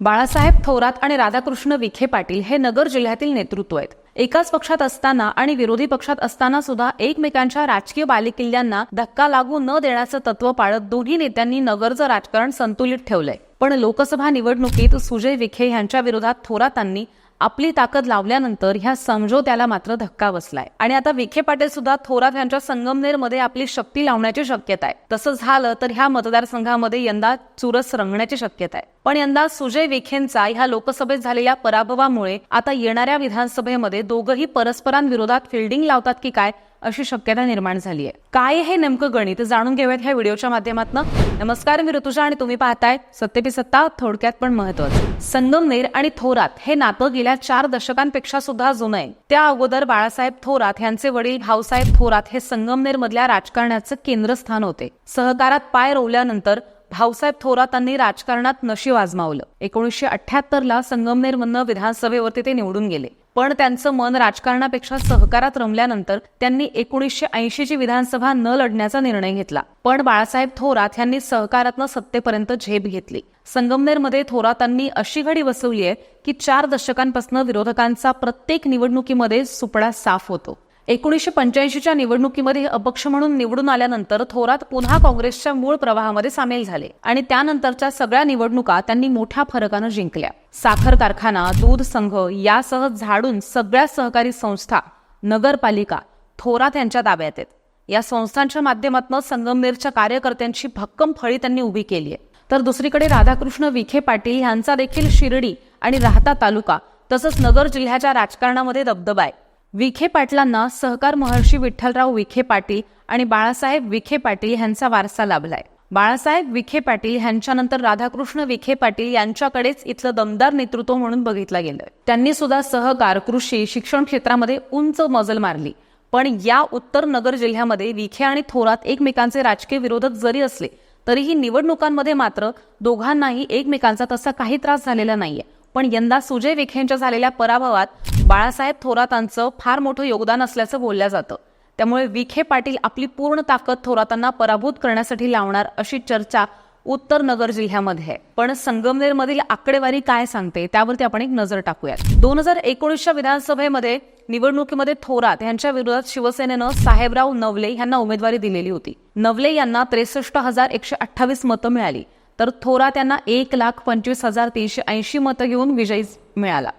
बाळासाहेब थोरात आणि राधाकृष्ण विखे पाटील हे नगर जिल्ह्यातील नेतृत्व आहेत. एकाच पक्षात असताना आणि विरोधी पक्षात असताना सुद्धा एकमेकांच्या राजकीय बालेकिल्ल्यांना धक्का लागू न देण्याचं तत्व पाळत दोन्ही नेत्यांनी नगरचं राजकारण संतुलित ठेवलंय. पण लोकसभा निवडणुकीत सुजय विखे यांच्या विरोधात थोरातांनी आपली ताकद लावल्यानंतर ह्या समझोत्याला मात्र धक्का बसलाय. आणि आता विखे पाटील सुद्धा थोरात यांच्या संगमनेरमध्ये आपली शक्ती लावण्याची शक्यता आहे तसं झालं तर ह्या मतदारसंघामध्ये यंदा चुरस रंगण्याची शक्यता आहे पण यंदा सुजय विखेंचा ह्या लोकसभेत झालेल्या पराभवामुळे आता येणाऱ्या विधानसभेमध्ये दोघंही परस्परांविरोधात फिल्डिंग लावतात की काय अशी शक्यता निर्माण झाली आहे. काय हे नेमकं गणित? जाणून घेऊयात ह्या व्हिडिओच्या माध्यमातून. नमस्कार मी ऋतुजा आणि तुम्ही पाहताय सत्यपी सत्ता थोडक्यात पण महत्वाचं संगमनेर आणि थोरात हे नातं गेल्या चार दशकांपेक्षा सुद्धा जुनं आहे. त्या अगोदर बाळासाहेब थोरात यांचे वडील भाऊसाहेब थोरात हे संगमनेर मधल्या राजकारणाचं केंद्रस्थान होते. सहकारात पाय रोवल्यानंतर भाऊसाहेब थोरातांनी राजकारणात नशीब आजमावलं. एकोणीसशे अठ्याहत्तरला संगमनेरमधनं विधानसभेवरती ते निवडून गेले. पण त्यांचं मन राजकारणापेक्षा सहकारात रमल्यानंतर त्यांनी एकोणीसशे ऐंशीची विधानसभा न लढण्याचा निर्णय घेतला. पण बाळासाहेब थोरात यांनी सहकारातनं सत्तेपर्यंत झेप घेतली. संगमनेरमध्ये थोरातांनी अशी घडी बसवली आहे की चार दशकांपासून विरोधकांचा प्रत्येक निवडणुकीमध्ये सुपडा साफ होतो. एकोणीसशे पंच्याऐंशीच्या निवडणुकीमध्ये अपक्ष म्हणून निवडून आल्यानंतर थोरात पुन्हा काँग्रेसच्या मूळ प्रवाहामध्ये सामील झाले आणि त्यानंतरच्या सगळ्या निवडणुका त्यांनी मोठ्या फरकानं जिंकल्या. साखर कारखाना दूध संघ यासह झाडून सगळ्या सहकारी संस्था नगरपालिका थोरात यांच्या ताब्यात आहेत. या संस्थांच्या माध्यमातून संगमनेरच्या कार्यकर्त्यांची भक्कम फळी त्यांनी उभी केली आहे. तर दुसरीकडे राधाकृष्ण विखे पाटील यांचा देखील शिर्डी आणि राहता तालुका तसंच नगर जिल्ह्याच्या राजकारणामध्ये दबदबा आहे. विखे पाटलांना सहकार महर्षी विठ्ठलराव विखे पाटील आणि बाळासाहेब विखे पाटील यांचा वारसा लाभलाय. बाळासाहेब विखे पाटील यांच्यानंतर राधाकृष्ण विखे पाटील यांच्याकडेच इथलं दमदार नेतृत्व म्हणून बघितलं गेलं त्यांनी सुद्धा सहकार कृषी शिक्षण क्षेत्रामध्ये उंच मजल मारली. पण या उत्तर नगर जिल्ह्यामध्ये विखे आणि थोरात एकमेकांचे राजकीय विरोधक जरी असले तरीही निवडणुकांमध्ये मात्र दोघांनाही एकमेकांचा तसा काही त्रास झालेला नाहीये. पण यंदा सुजय विखेंच्या झालेल्या पराभवात बाळासाहेब थोरातांचं फार मोठं योगदान असल्याचं बोललं जातं. त्यामुळे विखे पाटील आपली पूर्ण ताकद थोरातांना पराभूत करण्यासाठी लावणार अशी चर्चा उत्तर नगर जिल्ह्यामध्ये आहे. पण संगमनेरमधील आकडेवारी काय सांगते त्यावरती आपण एक नजर टाकूयात. दोन हजार एकोणीसच्या विधानसभेमध्ये निवडणुकीमध्ये थोरात यांच्या विरोधात शिवसेनेनं साहेबराव नवले यांना उमेदवारी दिलेली होती. नवले यांना त्रेसष्ट हजार एकशे अठ्ठावीस मतं मिळाली. तर थोरात यांना एक लाख पंचवीस हजार तीनशे ऐंशी मतं घेऊन विजयी मिळाला.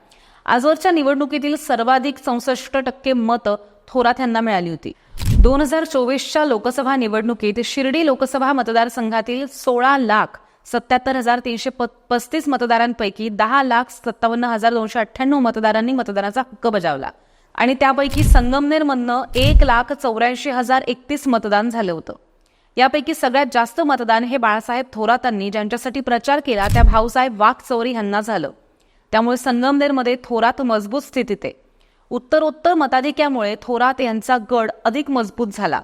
आजवरच्या निवडणुकीतील सर्वाधिक चौसष्ट टक्के मतं थोरात यांना मिळाली होती. दोन हजार चोवीसच्या लोकसभा निवडणुकीत शिर्डी लोकसभा मतदारसंघातील सोळा लाख सत्याहत्तर हजार तीनशे पस्तीस मतदारांपैकी दहा लाख सत्तावन्न हजार दोनशे अठ्ठ्याण्णव मतदारांनी मतदानाचा हक्क बजावला. आणि त्यापैकी संगमनेरमधनं एक लाख चौऱ्याऐंशी हजार एकतीस मतदान झालं होतं. यापैकी सगळ्यात जास्त मतदान हे बाळासाहेब थोरातांनी ज्यांच्यासाठी प्रचार केला त्या भाऊसाहेब वाघचौरी यांना झालं. त्यामुळे संगमनेरमध्ये थोरात मजबूत स्थितीत आहे. उत्तरोत्तर मताधिक्यामुळे थोरात यांचा गड अधिक मजबूत झाला.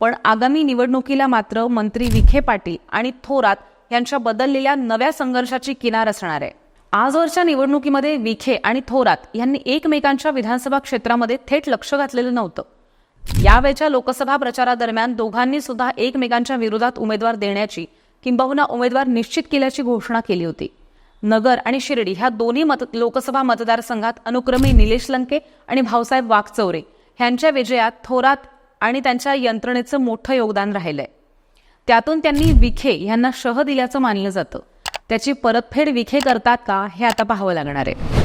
पण आगामी निवडणुकीला मात्र मंत्री विखे पाटील आणि थोरात यांच्या बदललेल्या नव्या संघर्षाची किनार असणार आहे. आजवरच्या निवडणुकीमध्ये विखे आणि थोरात यांनी एकमेकांच्या विधानसभा क्षेत्रामध्ये थेट लक्ष घातलेलं नव्हतं. यावेळच्या लोकसभा प्रचारादरम्यान दोघांनी सुद्धा एकमेकांच्या विरोधात उमेदवार देण्याची किंबहुना उमेदवार निश्चित केल्याची घोषणा केली होती. नगर आणि शिर्डी ह्या दोन्ही मत लोकसभा मतदारसंघात अनुक्रमे निलेश लंके आणि भाऊसाहेब वाघचौरे ह्यांच्या विजयात थोरात आणि त्यांच्या यंत्रणेचं मोठं योगदान राहिलंय. त्यातून त्यांनी विखे यांना शह दिल्याचं मानलं जातं. त्याची परतफेड विखे करतात का हे आता पाहावं लागणार आहे.